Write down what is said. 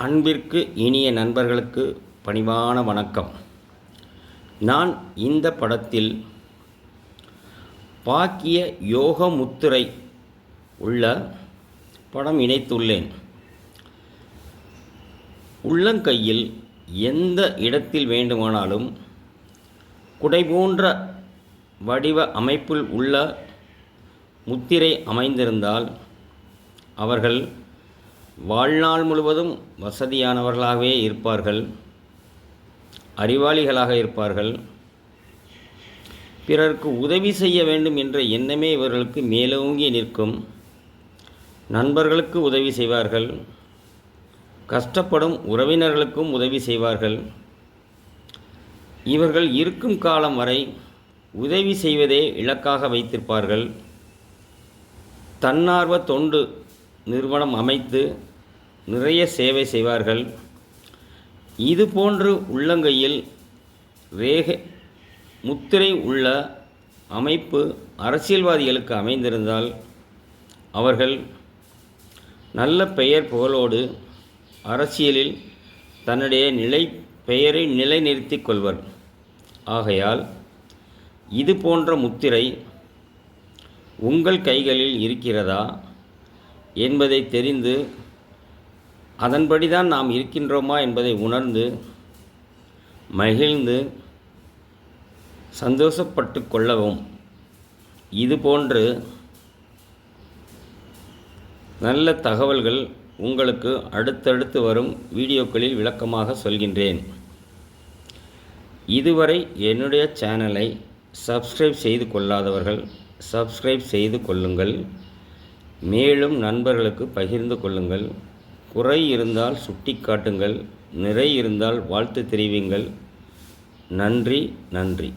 அன்பிற்கு இனிய நண்பர்களுக்கு பணிவான வணக்கம். நான் இந்த படத்தில் பாக்கிய யோக முத்திரை உள்ள படம் இணைத்துள்ளேன். உள்ளங்கையில் எந்த இடத்தில் வேண்டுமானாலும் குடை போன்ற வடிவ அமைப்பில் உள்ள முத்திரை அமைந்திருந்தால் அவர்கள் வாழ்நாள் முழுவதும் வசதியானவர்களாகவே இருப்பார்கள் அறிவாளிகளாக இருப்பார்கள். பிறருக்கு உதவி செய்ய வேண்டும் என்ற எண்ணமே இவர்களுக்கு மேலோங்கி நிற்கும். நண்பர்களுக்கு உதவி செய்வார்கள். கஷ்டப்படும் உறவினர்களுக்கும் உதவி செய்வார்கள். இவர்கள் இருக்கும் காலம் வரை உதவி செய்வதே இலக்காக வைத்திருப்பார்கள். தன்னார்வ தொண்டு நிறுவனம் அமைத்து நிறைய சேவை செய்வார்கள். இது போன்று உள்ளங்கையில் ரேகை முத்திரை உள்ள அமைப்பு அரசியல்வாதிகளுக்கு அமைந்திருந்தால் அவர்கள் நல்ல பெயர் புகழோடு அரசியலில் தன்னுடைய நிலை பெயரை நிலைநிறுத்திக் கொள்வர். ஆகையால் இது போன்ற முத்திரை உங்கள் கைகளில் இருக்கிறதா என்பதை தெரிந்து அதன்படி தான் நாம் இருக்கின்றோமா என்பதை உணர்ந்து மகிழ்ந்து சந்தோஷப்பட்டு கொள்ளவும். இதுபோன்று நல்ல தகவல்கள் உங்களுக்கு அடுத்தடுத்து வரும் வீடியோக்களில் விளக்கமாக சொல்கின்றேன். இதுவரை என்னுடைய சேனலை சப்ஸ்கிரைப் செய்து கொள்ளாதவர்கள் சப்ஸ்கிரைப் செய்து கொள்ளுங்கள். மேலும் நண்பர்களுக்கு பகிர்ந்து கொள்ளுங்கள். குறை இருந்தால் சுட்டி காட்டுங்கள் நிறை இருந்தால் வாழ்த்து தெரிவிங்கள். நன்றி நன்றி.